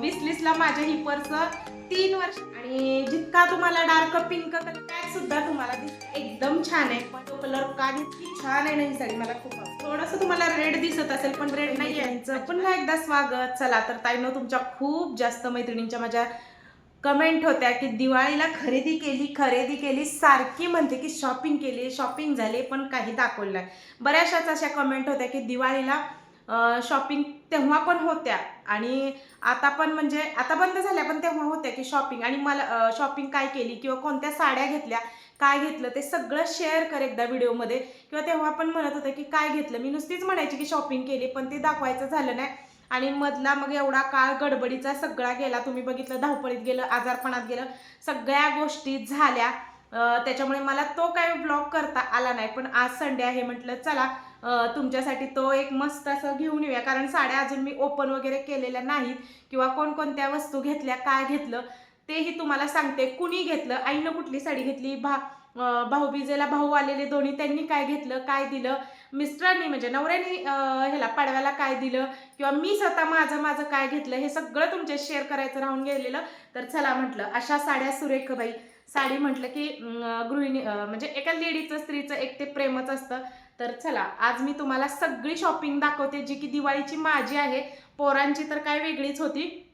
वीस ला माझ्या ही पर्स तीन वर्ष. आणि जितका तुम्हाला डार्क पिंक कलर टॅग सुद्धा तुम्हाला दिसते एकदम छान आहे. पण तो कलर का इतकी छान आहे ना ही साडी मला खूप थोडस तुम्हाला रेड दिसत असेल पण रेड नाही आहे पुन्हा एकदा स्वागत. चला तर ताईनं तुमच्या खूप जास्त मैत्रिणींच्या माझ्या कमेंट होत्या की दिवाळीला खरेदी केली खरेदी केली सारखी म्हणते की शॉपिंग केली शॉपिंग झाली पण काही दाखवलं नाही. बऱ्याचशाच अशा कमेंट होत्या की दिवाळीला शॉपिंग तेव्हा पण होत्या. आणि आता पण म्हणजे आता बंद झाल्या पण तेव्हा होत्या की शॉपिंग आणि मला शॉपिंग काय केली किंवा कोणत्या साड्या घेतल्या काय घेतलं ते सगळं शेअर कर एकदा व्हिडिओमध्ये किंवा तेव्हा पण म्हणत होतं की काय घेतलं. मी नुसतीच म्हणायची की शॉपिंग केली पण ते दाखवायचं झालं नाही. आणि मधला मग एवढा काळ गडबडीचा सगळा गेला. तुम्ही बघितलं धावपळीत गेलं आजारपणात गेलं. सगळ्या गोष्टी झाल्या. त्याच्यामुळे मला तो काय ब्लॉग करता आला नाही. पण आज संडे आहे म्हटलं चला. तुमच्यासाठी तो एक मस्त असं घेऊन येऊया. कारण साड्या अजून मी ओपन वगैरे केलेल्या नाहीत. किंवा कोणकोणत्या वस्तू घेतल्या काय घेतलं तेही तुम्हाला सांगते. कुणी घेतलं आईनं कुठली साडी घेतली भा भाऊबीजेला भाऊ आलेले दोन्ही त्यांनी काय घेतलं काय दिलं मिस्टरांनी म्हणजे नवऱ्याने ह्याला पाडव्याला काय दिलं किंवा मी स्वतः माझं माझं काय घेतलं हे सगळं तुमच्या शेअर करायचं राहून गेलेलं. तर चला म्हटलं अशा साड्या सुरेख बाई साडी म्हटलं की गृहिणी म्हणजे एका लेडीचं स्त्रीचं एक ते प्रेमच असतं. तर चला आज मी तुम्हाला सगळी शॉपिंग दाखवते जी की दिवाळीची माझी आहे. पोरांची तर काय वेगळीच होती.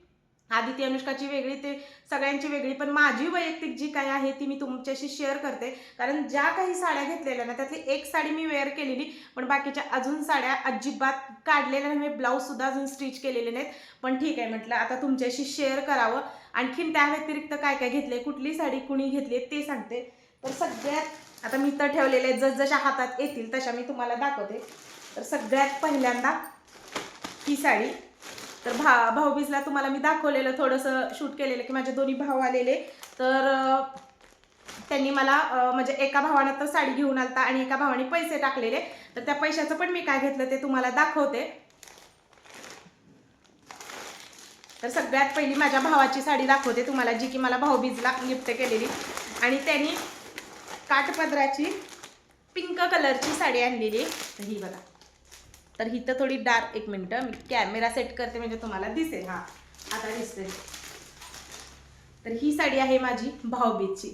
आदिती अनुष्काची वेगळी ते सगळ्यांची वेगळी पण माझी वैयक्तिक जी काय आहे ती मी तुमच्याशी शेअर करते. कारण ज्या काही साड्या घेतलेल्या ना त्यातली एक साडी मी वेअर केलेली पण बाकीच्या अजून साड्या अजिबात काढलेल्या नाही म्हणजे मी अजून स्टिच केलेले नाहीत. पण ठीक आहे म्हटलं आता तुमच्याशी शेअर करावं. आणखीन त्या व्यतिरिक्त काय काय घेतले कुठली साडी कुणी घेतली ते सांगते. तर सगळ्यात आता मी तर ठेवलेले जसजशा हातात येतील तशा मी तुम्हाला दाखवते. तर सगळ्यात पहिल्यांदा ही साडी. तर भा भाऊबीजला तुम्हाला मी दाखवलेलं थोडंसं शूट केलेलं की माझे दोन्ही भाऊ आलेले. तर त्यांनी मला म्हणजे एका भावानं तर साडी घेऊन आलता आणि एका भावाने पैसे टाकलेले. तर त्या पैशाचं पण मी काय घेतलं ते तुम्हाला दाखवते. तर सगळ्यात पहिली माझ्या भावाची साडी दाखवते तुम्हाला जी की मला भाऊबीजला गिफ्ट केलेली. आणि त्यांनी काठपदराची पिंक कलरची साडी आणलेली तर ही बघा. तर ही तर थोडी डार्क एक मिनटं मी कॅमेरा सेट करते म्हणजे तुम्हाला दिसेल. हा आता दिसते तर ही साडी आहे माझी भाऊबीजची.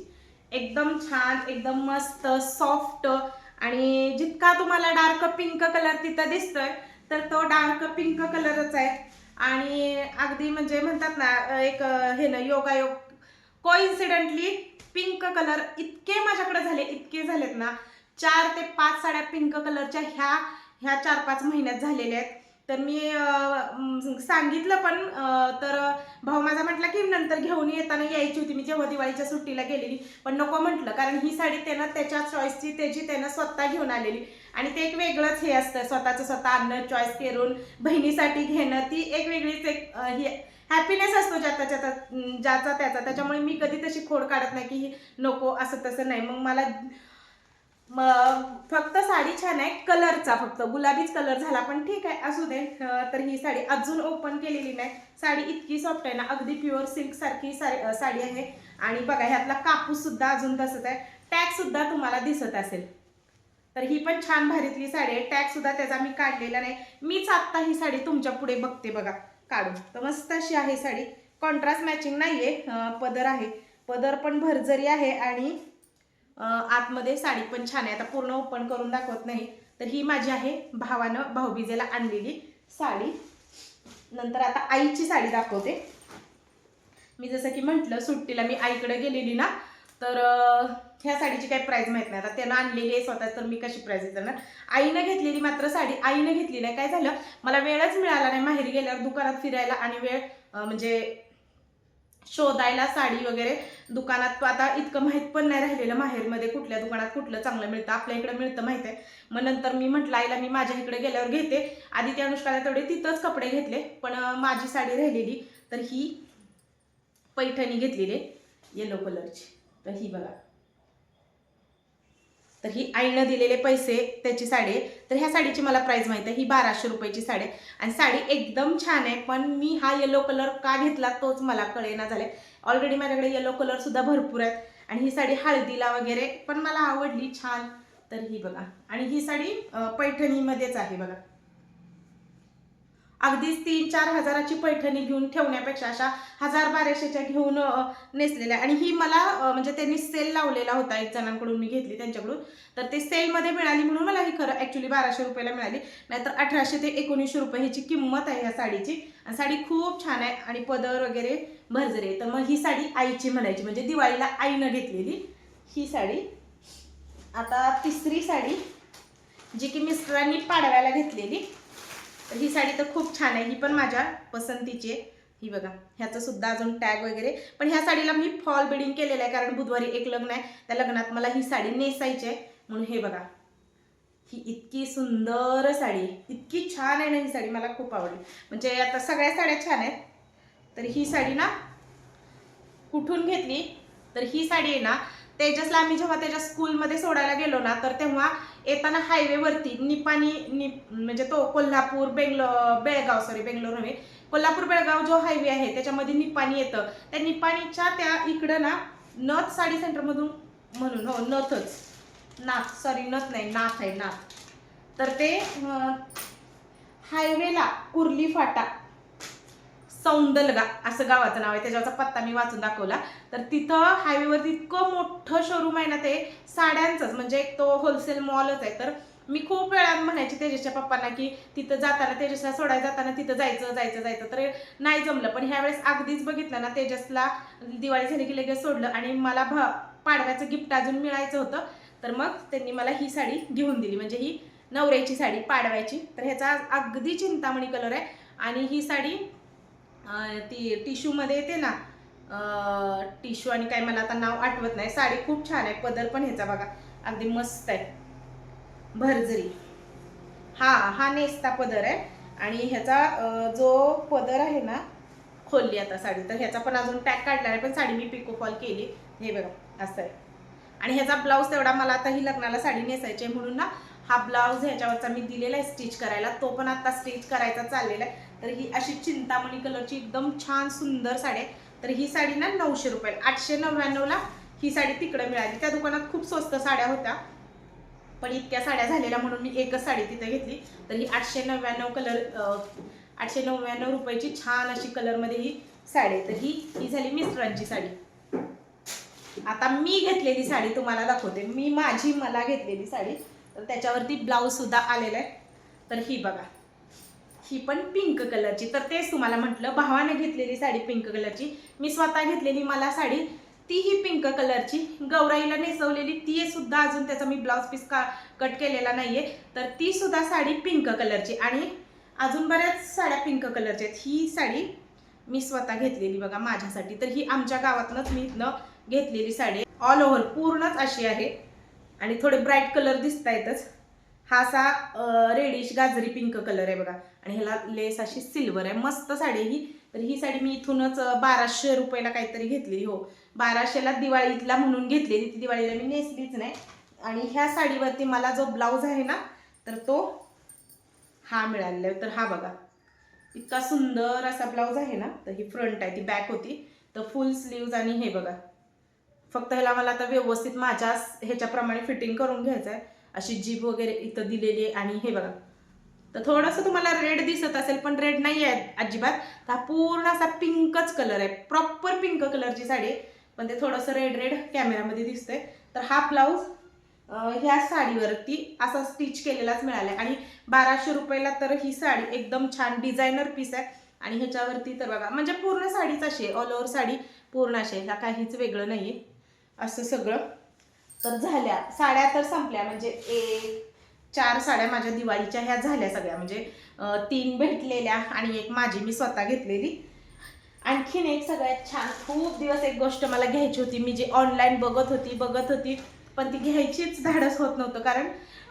एकदम छान एकदम मस्त सॉफ्ट आणि जितका तुम्हाला डार्क पिंक कलर तिथं दिसतोय तर तो डार्क पिंक कलरच आहे. आणि अगदी म्हणजे म्हणतात ना एक हे ना योगायोग. कोइन्सिडेंटली पिंक कलर इतके माझ्याकडे झाले इतके झालेत ना. चार ते पाच साड्या पिंक कलरच्या ह्या ह्या चार पाच महिन्यात झालेल्या आहेत. तर मी सांगितलं पण तर भाऊ माझा म्हटला की नंतर घेऊन येताना यायची होती. मी जेव्हा दिवाळीच्या सुट्टीला गेलेली. पण नको म्हटलं कारण ही साडी त्यानं त्याच्या चॉईसची त्याची त्यानं स्वतः घेऊन आलेली. आणि ते एक वेगळंच हे असतं. स्वतःचं स्वतः आणणं चॉईस करून बहिणीसाठी घेणं ती एक वेगळीच एक हे हॅपीनेस असतो ज्याचा ज्याचा ज्याचा त्याचा. त्याच्यामुळे मी कधी तशी खोड काढत नाही की नको असं तसं नाही. मग मला मग फक्त साडी छान आहे कलरचा फक्त. गुलाबीच कलर झाला पण ठीक आहे असू दे. तर ही साडी अजून ओपन केलेली नाही. साडी इतकी सॉफ्ट आहे ना अगदी प्युअर सिल्क सारखी सा- साडी आहे. आणि बघा ह्यातला कापूस सुद्धा अजून तसंच आहे. टॅग सुद्धा तुम्हाला दिसत असेल. तर ही पण छान भारीतली साडी आहे. टॅग सुद्धा त्याचा मी काढलेला नाही. मीच आत्ता ही साडी तुमच्यापुढे बघते बघा. काढू तर मस्त अशी आहे साडी. कॉन्ट्रास्ट मॅचिंग नाही आहे पदर आहे. पदर पण भरजरी आहे आणि आतमध्ये साडी पण छान आहे. आता पूर्ण ओपन करून दाखवत नाही तर ही माझी आहे भावानं भाऊबीजेला आणलेली साडी. नंतर आता आईची साडी दाखवते. मी जसं की म्हटलं सुट्टीला मी आईकडे गेलेली ना तर ह्या साडीची काही प्राईज माहीत नाही. आता त्यानं आणलेली आहे स्वतः तर मी कशी प्राईज देणार? आईनं घेतलेली मात्र साडी आईनं घेतली नाही. काय झालं? मला वेळच मिळाला नाही. माहेरी गेल्यावर दुकानात फिरायला आणि वेळ म्हणजे शोधायला साडी वगैरे दुकानात. आता इतकं माहीत पण नाही राहिलेलं माहेरमध्ये कुठल्या दुकानात कुठलं चांगलं मिळतं. आपल्या इकडं मिळतं माहीत आहे. मग नंतर मी म्हटलं आईला मी माझ्या इकडे गेल्यावर घेते. आधी त्या अनुष्काला तेवढे तिथंच कपडे घेतले. पण माझी साडी राहिलेली. तर ही पैठणी घेतलेली येलो कलरची तर ही बघा. तर ही आईनं दिलेले पैसे त्याची साडी. आहे तर ह्या साडीची मला प्राईस माहिती आहे. ही बाराशे रुपयाची साडी. आहे आणि साडी एकदम छान आहे पण मी हा येलो कलर का घेतला तोच मला कळेना झालाय. ऑलरेडी माझ्याकडे येलो कलरसुद्धा भरपूर आहेत. आणि ही साडी हळदीला वगैरे पण मला आवडली छान. तर ही बघा. आणि ही साडी पैठणीमध्येच आहे बघा. अगदीच तीन चार हजाराची पैठणी घेऊन ठेवण्यापेक्षा अशा हजार बाराशेच्या घेऊन नेसलेल्या आणि ही मला म्हणजे त्यांनी सेल लावलेला होता एक जणांकडून मी घेतली त्यांच्याकडून. तर ते सेलमध्ये मिळाली म्हणून मला ही खरं ॲक्च्युली बाराशे रुपयाला मिळाली. नाहीतर अठराशे ते एकोणीसशे रुपये ह्याची किंमत आहे या साडीची. आणि साडी खूप छान आहे आणि पदर वगैरे भरजरे तर मग ही साडी आईची म्हणायची. म्हणजे दिवाळीला आईनं घेतलेली ही साडी. आता तिसरी साडी जी की मिस्टरांनी पाडव्याला घेतलेली. तर ही साडी तर खूप छान आहे. ही पण माझ्या पसंतीची आहे. ही बघा ह्याचं सुद्धा अजून टॅग वगैरे. पण ह्या साडीला मी फॉल बिडिंग केलेलं आहे कारण बुधवारी एक लग्न आहे. त्या लग्नात मला ही साडी नेसायची आहे. म्हणून हे बघा ही इतकी सुंदर साडी. इतकी छान आहे ना ही साडी मला खूप आवडली. म्हणजे आता सगळ्या साड्या छान आहेत. तर ही साडी ना कुठून घेतली? तर ही साडी आहे ना तेजसला आम्ही जेव्हा त्याच्या स्कूलमध्ये सोडायला गेलो ना तर तेव्हा येताना हायवेवरती निपाणी नि म्हणजे तो कोल्हापूर बेंगलो बेळगाव सॉरी बेंगलोर नव्हे कोल्हापूर बेळगाव जो हायवे आहे त्याच्यामध्ये निपाणी येतं. त्या निपाणीच्या त्या इकडं ना नथ साडी सेंटरमधून म्हणून हो नथच नाथ सॉरी नथ नाही नाथ आहे नाथ. तर ते हायवेला कुर्ली फाटा सौंदलगा असं गावाचं नाव आहे. त्याच्यावरचा पत्ता मी वाचून दाखवला. तर तिथं हायवेवरती इतकं मोठं शोरूम आहे ना ते साड्यांचंच. म्हणजे एक तो होलसेल मॉलच आहे. तर मी खूप वेळा म्हणायची तेजसच्या पप्पांना की तिथं जाताना तेजसला सोडायला जाताना तिथं जायचं जायचं जायचं. तर नाही जमलं. पण ह्यावेळेस अगदीच बघितलं ना तेजसला दिवाळी झाली की लगेच सोडलं आणि मला भ पाडव्याचं गिफ्ट अजून मिळायचं होतं. तर मग त्यांनी मला ही साडी घेऊन दिली. म्हणजे ही नवऱ्याची साडी पाडव्याची. तर ह्याचा अगदी चिंतामणी कलर आहे. आणि ही साडी ती टिश्यूमध्ये येते ना टिश्यू आणि काय मला आता नाव आठवत नाही. साडी खूप छान आहे पदर पण ह्याचा बघा. अगदी मस्त आहे. भरजरी हा हा नेसता पदर आहे. आणि ह्याचा जो पदर आहे ना खोलली आता साडी. तर ह्याचा पण अजून टॅग काढला आहे पण साडी मी पिको फॉल केली. हे बघा असं आहे. आणि ह्याचा ब्लाऊज तेवढा मला आता ही लग्नाला साडी नेसायची आहे म्हणून ना हा ब्लाऊज ह्याच्यावरचा मी दिलेला आहे स्टिच करायला. तो पण आता स्टिच करायचा चाललेला आहे. तर ही अशी चिंतामणी कलरची एकदम छान सुंदर साडी आहे. तर ही साडी ना नऊशे रुपये आठशे नव्याण्णवला ही साडी तिकडे मिळाली. त्या दुकानात खूप स्वस्त साड्या होत्या. पण इतक्या साड्या झालेल्या म्हणून मी एकच साडी तिथं घेतली. तर ही आठशे नव्याण्णव कलर आठशे नव्याण्णव रुपयाची छान अशी कलरमध्ये ही साडी आहे. तर ही ही झाली मिस्टरांची साडी. आता मी घेतलेली साडी तुम्हाला दाखवते. मी माझी मला घेतलेली साडी. तर त्याच्यावरती ब्लाऊज सुद्धा आलेला आहे. तर ही बघा. ही पण पिंक कलरची तर तेच तुम्हाला म्हटलं भावाने घेतलेली साडी पिंक कलरची मी स्वतः घेतलेली मला साडी तीही पिंक कलरची गौराईला नेसवलेली ती सुद्धा अजून त्याचा मी ब्लाऊज पीस का कट केलेला नाहीये. तर ती सुद्धा साडी पिंक कलरची आणि अजून बऱ्याच साड्या पिंक कलरच्या आहेत. ही साडी मी स्वतः घेतलेली बघा माझ्यासाठी. तर ही आमच्या गावातनंच मी इथनं घेतलेली साडी. ऑल ओव्हर पूर्णच अशी आहे. आणि थोडे ब्राईट कलर दिसतायतच. हा असा रेडिश गाजरी पिंक कलर आहे बघा. आणि ह्याला लेस अशी सिल्वर आहे. मस्त साडी ही. तर ही साडी मी इथूनच बाराशे रुपयाला काहीतरी घेतली. हो. बाराशेला दिवाळीतला म्हणून घेतलेली ती दिवाळीला मी नेसलीच नाही. आणि ह्या साडीवरती मला जो ब्लाऊज आहे ना तर तो हा मिळालेला आहे. तर हा बघा. इतका सुंदर असा ब्लाऊज आहे ना तर ही फ्रंट आहे. ती बॅक होती. तर फुल स्लीव्ज आणि हे बघा. फक्त ह्याला मला आता व्यवस्थित माझ्या ह्याच्याप्रमाणे फिटिंग करून घ्यायचं आहे अशी जीप वगैरे इथं दिलेली आहे. आणि हे बघा. तर थोडंसं तुम्हाला रेड दिसत असेल पण रेड नाही आहे अजिबात. तर हा पूर्ण असा पिंकच कलर आहे. प्रॉपर पिंक कलरची साडी आहे. पण ते थोडंसं रेड रेड कॅमेरामध्ये दिसतंय. तर हा ब्लाऊज ह्या साडीवरती असा स्टिच केलेलाच मिळाला आहे आणि बाराशे रुपयाला तर ही साडी एकदम छान डिझायनर पीस आहे. आणि ह्याच्यावरती तर बघा म्हणजे पूर्ण साडीच अशी आहे. ऑल ओव्हर साडी पूर्ण अशी आहे. ह्या काहीच वेगळं नाही आहे असं सगळं. तर झाल्या. साड्या तर संपल्या. म्हणजे एक चार साड्या माझ्या दिवाळीच्या ह्या झाल्या सगळ्या. म्हणजे तीन भेटलेल्या आणि एक माझी मी स्वतः घेतलेली. आणखीन एक सगळ्यात छान खूप दिवस एक गोष्ट मला घ्यायची होती. मी जी ऑनलाईन बघत होती बघत होती पण ती घ्यायचीच धाडस होत नव्हतं. कारण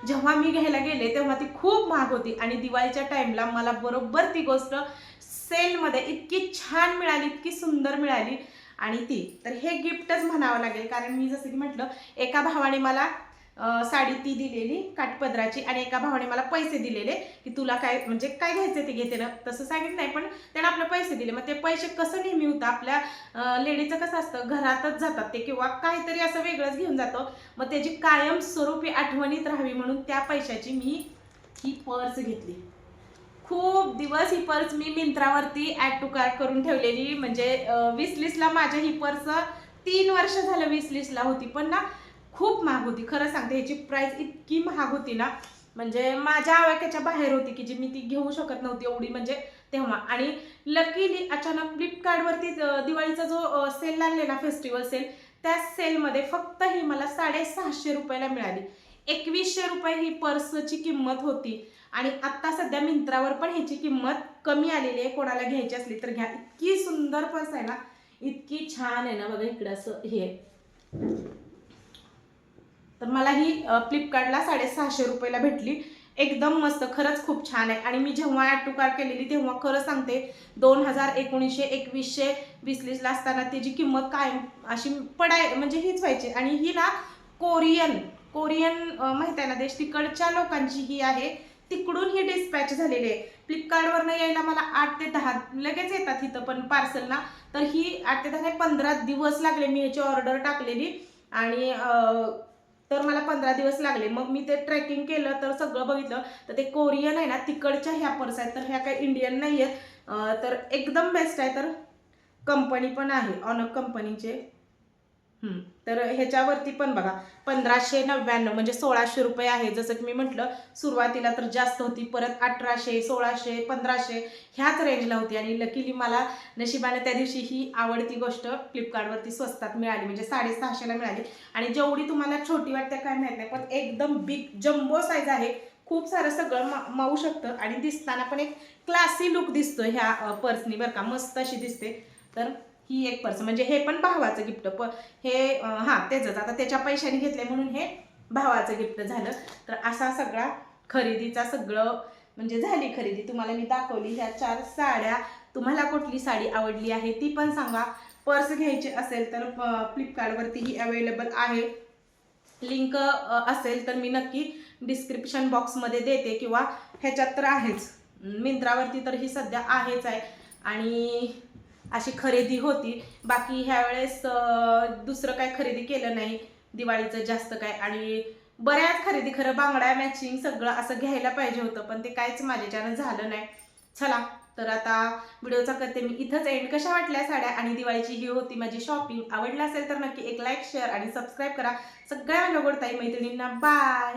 जेव्हा मी घ्यायला गेले तेव्हा ती खूप महाग होती. आणि दिवाळीच्या टाईमला मला बरोबर ती गोष्ट सेलमध्ये इतकी छान मिळाली इतकी सुंदर मिळाली. आणि ती. तर हे गिफ्टच म्हणावं लागेल कारण मी जसं की म्हटलं एका भावाने मला साडी ती दिलेली काठपदराची आणि एका भावाने मला पैसे दिलेले की तुला काय म्हणजे काय घ्यायचं ते घेते ना तसं सांगितलं नाही पण त्यानं आपले पैसे दिले. मग ते पैसे कसं नेहमी होतं? आपल्या लेडीचं कसं असतं? घरातच जातात ते किंवा काहीतरी असं वेगळंच घेऊन जातं. मग त्याची कायमस्वरूपी आठवणीत राहावी म्हणून त्या पैशाची मी ही पर्स घेतली. खूप दिवस ही पर्स मी मिंत्रावरती ॲड टू कार्ट करून ठेवलेली. म्हणजे वीस लिस्टला माझ्या ही पर्स तीन वर्ष झालं वीस लिस्टला होती. पण ना खूप महाग होती. खरं सांगते ह्याची प्राईस इतकी महाग होती ना. म्हणजे माझ्या आवाक्याच्या बाहेर होती की जी मी ती घेऊ शकत नव्हती एवढी. म्हणजे तेव्हा. आणि लकीली अचानक फ्लिपकार्टवरती दिवाळीचा जो सेल लागलेला फेस्टिवल सेल त्या सेलमध्ये फक्त ही मला साडेसहाशे रुपयाला मिळाली. एकवीसशे रुपये ही पर्सची किंमत होती. आणि आत्ता सध्या मिंत्रावर पण ह्याची किंमत कमी आलेली आहे. कोणाला घ्यायची असली तर घ्या. इतकी सुंदर पर्स आहे ना. इतकी छान आहे ना बघा इकडं असं हे तर मला ही फ्लिपकार्टला साडेसहाशे रुपयाला भेटली. एकदम मस्त खरंच खूप छान आहे. आणि मी जेव्हा ॲड टू कार्ड केलेली तेव्हा खरं सांगते दोन हजार एकोणीसशे एकवीसशे वीस लीसला असताना त्याची किंमत काय अशी पडाय म्हणजे हीच व्हायची. आणि ही ना कोरियन कोरियन माहिती आहे ना देश तिकडच्या लोकांची ही आहे. तिकडून ही डिस्पॅच झालेली आहे. फ्लिपकार्टवरनं यायला मला आठ ते दहा लगेच येतात इथं पण पार्सलना तर ही आठ ते दहा नाही, पंधरा दिवस लागले मी ह्याची ऑर्डर टाकलेली. आणि तर मला पंधरा दिवस लागले. मग मी ते ट्रॅकिंग केलं तर सगळं बघितलं. तर ते कोरियन आहे ना तिकडच्या ह्या पर्स आहेत. तर ह्या काही इंडियन नाही आहेत तर एकदम बेस्ट आहे. तर कंपनी पण आहे. ऑनक कंपनीचे तर ह्याच्यावरती पण बघा पंधराशे नव्याण्णव म्हणजे सोळाशे रुपये आहे. जसं की मी म्हटलं सुरुवातीला तर जास्त होती परत अठराशे सोळाशे पंधराशे ह्याच रेंजला होती. आणि लकीली मला नशिबाने त्या दिवशी ही आवडती गोष्ट फ्लिपकार्टवरती स्वस्तात मिळाली. म्हणजे साडेसहाशेला मिळाली. आणि जेवढी तुम्हाला छोटी वाटते काय माहीत नाही पण एकदम बिग जम्बो साईज आहे. खूप सारं सगळं मा मावू शकतं. आणि दिसताना पण एक क्लासी लुक दिसतो ह्या पर्सनी बरं का. मस्त अशी दिसते. तर ही एक पर्स म्हणजे हे पण भावाचं गिफ्ट प हे हां त्याचंच आता त्याच्या पैशाने घेतले म्हणून हे भावाचं गिफ्ट झालं. तर असा सगळा खरेदीचा सगळं म्हणजे झाली खरेदी. तुम्हाला मी दाखवली ह्या चार साड्या. तुम्हाला कुठली साडी आवडली आहे ती पण सांगा. पर्स घ्यायची असेल तर फ्लिपकार्टवरती ही अवेलेबल आहे. लिंक असेल तर मी नक्की डिस्क्रिप्शन बॉक्समध्ये देते किंवा ह्याच्यात तर आहेच. मिंत्रावरती तर ही सध्या आहेच आहे. आणि अशी खरेदी होती. बाकी ह्या वेळेस दुसरं काय खरेदी केलं नाही. दिवाळीचं जास्त काय. आणि बऱ्याच खरेदी खरं बांगड्या मॅचिंग सगळं असं घ्यायला पाहिजे होतं. पण ते काहीच माझ्याच्यानं झालं नाही. चला तर आता व्हिडिओचा करते मी. इथंच एंड कशा वाटल्या साड्या? आणि दिवाळीची ही होती माझी शॉपिंग आवडलं असेल तर नक्की एक लाईक शेअर आणि सबस्क्राईब करा. सगळ्या माझ्या गोडताई मैत्रिणींना. बाय